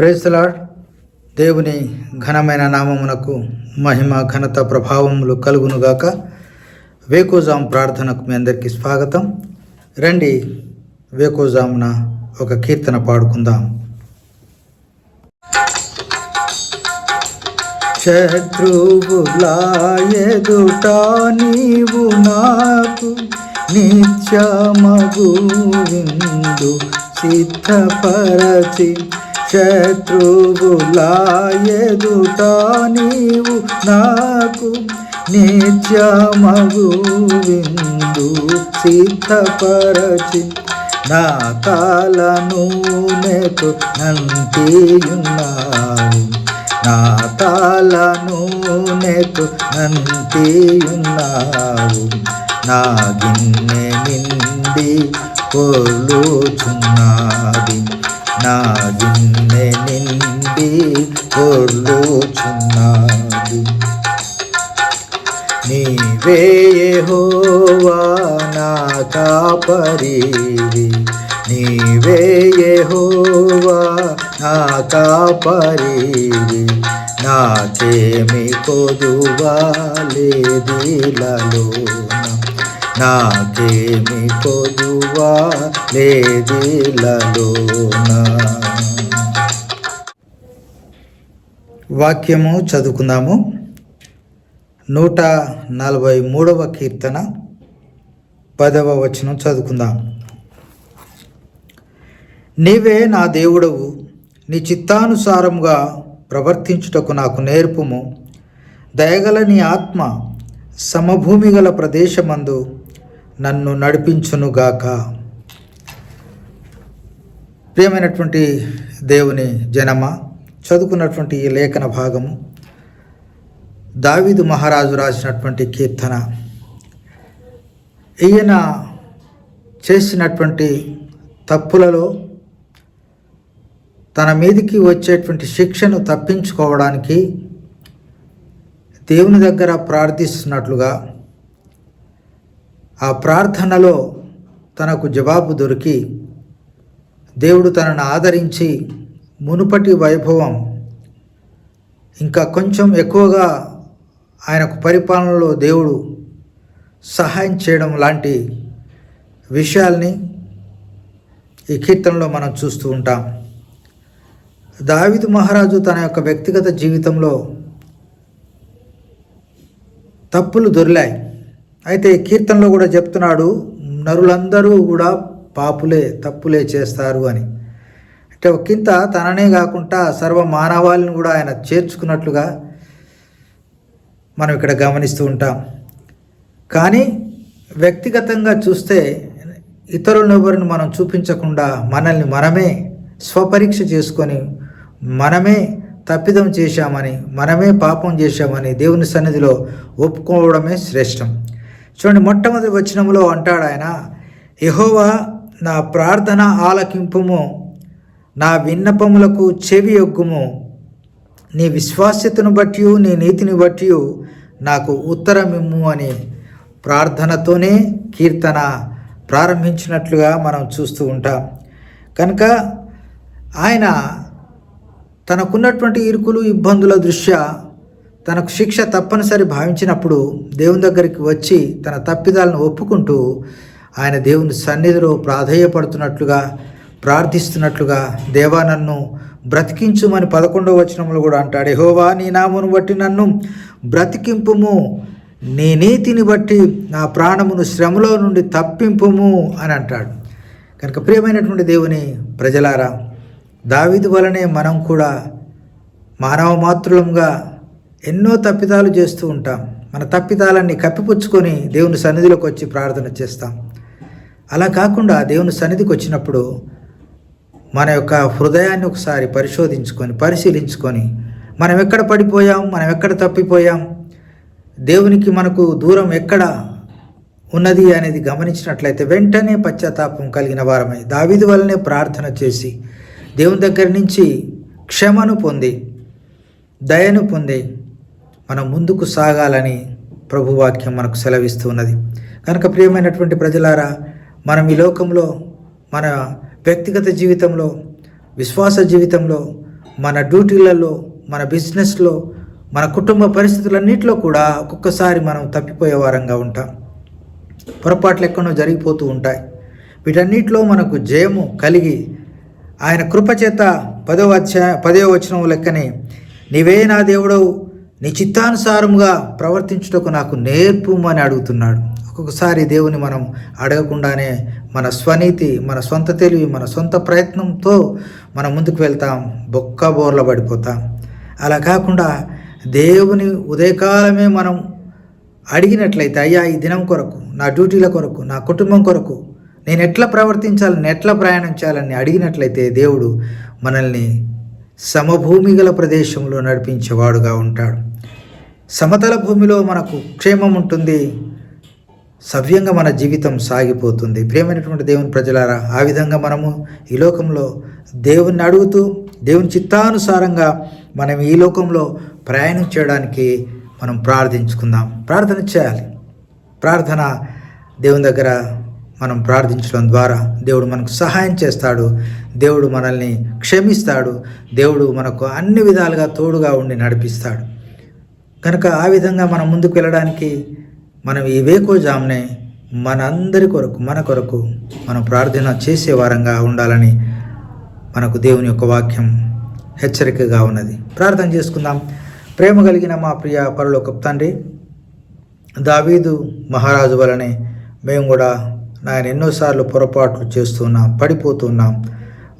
Praise the Lord దేవుని ఘనమైన నామమునకు మహిమ ఘనత ప్రభావములు కలుగునుగాక వేకోజాం ప్రార్థనకు మీ అందరికీ స్వాగతం. రండి వేకోజామున ఒక కీర్తన పాడుకుందాం. శత్రువులాయదుట నీవు నాకు నిత్యమగు విందు సిద్ధపరచి శత్రువులా ఎదుట నీవు నాకు నిత్యమగు విందు సిద్ధపరచి నా తాళను నెకు నంటియున్నావు నా తాళను నెకు నంటియున్నావు నా గిన్నె నిండి పొలుచున్నాది నా గిన్నె నిండి పొర్లుచున్నది నీవే యెహోవా నా కాపరివి. నీవే యెహోవా నా కాపరివి. నాకేమి కొదువా లేదిలలోన నాకేమి కొదువా లేదిలలోన వాక్యము చదువుకుందాము. నూట నలభై మూడవ కీర్తన పదవ వచనం చదువుకుందాం. నీవే నా దేవుడవు నీ చిత్తానుసారముగా ప్రవర్తించుటకు నాకు నేర్పుము. దయగల నీ ఆత్మ సమభూమి గల ప్రదేశమందు నన్ను నడిపించునుగాక ప్రియమైనటువంటి దేవుని జనమ చదువుకున్నటువంటి ఈ లేఖన భాగము దావీదు మహారాజు రాసినటువంటి కీర్తన ఈయన చేసినటువంటి తప్పులలో తన మీదికి వచ్చేటువంటి శిక్షను తప్పించుకోవడానికి దేవుని దగ్గర ప్రార్థిస్తున్నట్లుగా ఆ ప్రార్థనలో తనకు జవాబు దొరికి దేవుడు తనను ఆదరించి మునుపటి వైభవం ఇంకా కొంచెం ఎక్కువగా ఆయనకు పరిపాలనలో దేవుడు సహాయం చేయడం లాంటి విషయాల్ని ఈ కీర్తనలో మనం చూస్తూ ఉంటాం. దావిదు మహారాజు తన యొక్క వ్యక్తిగత జీవితంలో తప్పులు దొరిలాయి. అయితే కీర్తనలో కూడా చెప్తున్నాడు నరులందరూ కూడా పాపులే తప్పులే చేస్తారు అని. అంటే ఒకంత తననే కాకుండా సర్వ మానవాళిని కూడా ఆయన చేర్చుకున్నట్లుగా మనం ఇక్కడ గమనిస్తూ ఉంటాం. కానీ వ్యక్తిగతంగా చూస్తే ఇతరులను ఎవరిని మనం చూపించకుండా మనల్ని మనమే స్వపరీక్ష చేసుకొని మనమే తప్పిదం చేశామని మనమే పాపం చేశామని దేవుని సన్నిధిలో ఒప్పుకోవడమే శ్రేష్టం. చూడండి మొట్టమొదటి వచనంలో అంటాడు ఆయన యహోవా నా ప్రార్థన ఆలకింపుము నా విన్నపములకు చెవి యొగ్గుము. నీ విశ్వాస్యతను బట్టి నీ నీతిని బట్టి నాకు ఉత్తరమిమ్ము అని ప్రార్థనతోనే కీర్తన ప్రారంభించినట్లుగా మనం చూస్తూ ఉంటాం. కనుక ఆయన తనకున్నటువంటి ఇరుకులు ఇబ్బందుల దృష్ట్యా తనకు శిక్ష తప్పనిసరి భావించినప్పుడు దేవుని దగ్గరికి వచ్చి తన తప్పిదాలను ఒప్పుకుంటూ ఆయన దేవుని సన్నిధిలో ప్రాధేయపడుతున్నట్లుగా ప్రార్థిస్తున్నట్లుగా దేవా నన్ను బ్రతికించుమని పదకొండవ వచనంలో కూడా అంటాడు. హోవా నీ నామును బట్టి నన్ను బ్రతికింపుము. నీ నీతిని బట్టి నా ప్రాణమును శ్రమలో నుండి తప్పింపుము అని అంటాడు. కనుక ప్రియమైనటువంటి దేవుని ప్రజలారా దావిది వలనే మనం కూడా మానవ మాతృలంగా ఎన్నో తప్పిదాలు చేస్తూ ఉంటాం. మన తప్పిదాలన్నీ కప్పిపుచ్చుకొని దేవుని సన్నిధిలోకి వచ్చి ప్రార్థన చేస్తాం. అలా కాకుండా దేవుని సన్నిధికి వచ్చినప్పుడు మన యొక్క హృదయాన్ని ఒకసారి పరిశోధించుకొని పరిశీలించుకొని మనం ఎక్కడ పడిపోయాం మనం ఎక్కడ తప్పిపోయాం దేవునికి మనకు దూరం ఎక్కడ ఉన్నది అనేది గమనించినట్లయితే వెంటనే పశ్చాత్తాపం కలిగిన వారమై దావిది వల్లనే ప్రార్థన చేసి దేవుని దగ్గర నుంచి క్షమను పొంది దయను పొంది మనం ముందుకు సాగాలని ప్రభువాక్యం మనకు సెలవిస్తూ ఉన్నది కనుక ప్రియమైనటువంటి ప్రజలారా మనం ఈ లోకంలో మన వ్యక్తిగత జీవితంలో విశ్వాస జీవితంలో మన డ్యూటీలలో మన బిజినెస్లో మన కుటుంబ పరిస్థితులన్నింటిలో కూడా ఒక్కొక్కసారి మనం తప్పిపోయే వారంగా ఉంటాం. పొరపాట్లు ఎక్కడో జరిగిపోతూ ఉంటాయి. వీటన్నిటిలో మనకు జయము కలిగి ఆయన కృపచేత పదో అధ్యాయ పదో వచనం లెక్కనే నీవే నా దేవుడవు నీ చిత్తానుసారముగా ప్రవర్తించుటకు నాకు నేర్పుమని అడుగుతున్నాడు. ఒక్కొక్కసారి దేవుని మనం అడగకుండానే మన స్వనీతి మన సొంత తెలివి మన సొంత ప్రయత్నంతో మనం ముందుకు వెళ్తాం బొక్క బోర్ల పడిపోతాం. అలా కాకుండా దేవుని ఉదయకాలమే మనం అడిగినట్లయితే అయ్యా ఈ దినం కొరకు నా డ్యూటీల కొరకు నా కుటుంబం కొరకు నేను ఎట్లా ప్రవర్తించాలని ఎట్లా ప్రయాణం చేయాలని అడిగినట్లయితే దేవుడు మనల్ని సమభూమి గల ప్రదేశంలో నడిపించేవాడుగా ఉంటాడు. సమతల భూమిలో మనకు క్షేమం ఉంటుంది. సవ్యంగా మన జీవితం సాగిపోతుంది. ప్రేమైనటువంటి దేవుని ప్రజలారా ఆ విధంగా మనము ఈ లోకంలో దేవుణ్ణి అడుగుతూ దేవుని చిత్తానుసారంగా మనం ఈ లోకంలో ప్రయాణం చేయడానికి మనం ప్రార్థించుకుందాం. ప్రార్థన చేయాలి. ప్రార్థన దేవుని దగ్గర మనం ప్రార్థించడం ద్వారా దేవుడు మనకు సహాయం చేస్తాడు. దేవుడు మనల్ని క్షమిస్తాడు. దేవుడు మనకు అన్ని విధాలుగా తోడుగా ఉండి నడిపిస్తాడు. కనుక ఆ విధంగా మనం ముందుకు వెళ్ళడానికి మనం ఈ వేకోజామునే మనందరి కొరకు మన కొరకు మనం ప్రార్థన చేసే వారంగా ఉండాలని మనకు దేవుని యొక్క వాక్యం హెచ్చరికగా ఉన్నది. ప్రార్థన చేసుకుందాం. ప్రేమ కలిగిన మా ప్రియ పరలోక తండ్రి దావీదు మహారాజు వలనే మేము కూడా నాయన ఎన్నోసార్లు పొరపాట్లు చేస్తున్నాం పడిపోతున్నాం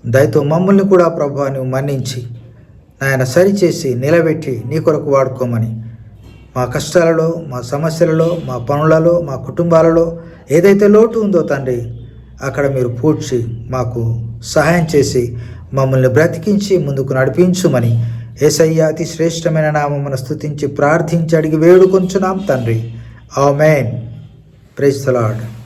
దయతో మమ్మల్ని కూడా ప్రభాని మన్నించి నాయన సరిచేసి నిలబెట్టి నీ కొరకు వాడుకోమని మా కష్టాలలో మా సమస్యలలో మా పనులలో మా కుటుంబాలలో ఏదైతే లోటు ఉందో తండ్రి అక్కడ మీరు పూడ్చి మాకు సహాయం చేసి మమ్మల్ని బ్రతికించి ముందుకు నడిపించుమని ఏసయ్య అతి శ్రేష్టమైన నామమును స్థుతించి ప్రార్థించి అడిగి వేడుకొంచున్నాం తండ్రి. ఆమెన్. Praise the Lord.